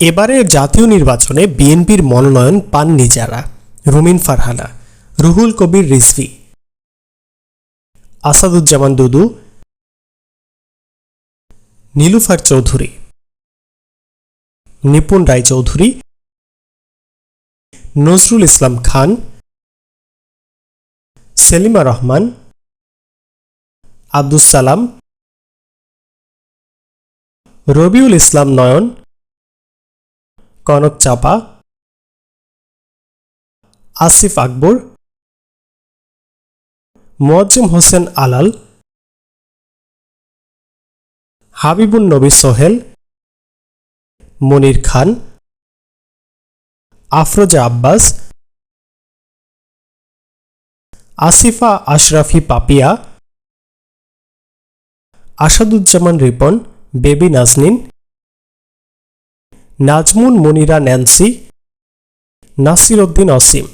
এবারের জাতীয় নির্বাচনে বিএনপির মনোনয়ন পাননি যারা। রুমিন ফারহানা, রুহুল কবির রিজভি, আসাদুজ্জামান দুদু, নীলুফার চৌধুরী, নিপুণ রায়চৌধুরী নজরুল ইসলাম খান, সেলিমা রহমান, আব্দুস সালাম, রবিউল ইসলাম নয়ন কনক চাপা, আসিফ আকবর, মোয়াজ্জেম হোসেন আলাল, হাবিবুন নবী সোহেল, মনির খান, আফরোজা আব্বাস, আসিফা আশরাফি পাপিয়া, আসাদুজ্জামান রিপন, বেবি নাজনীন নাজমুন মনিরা ন্যান্সি নাসির উদ্দিন অসীম।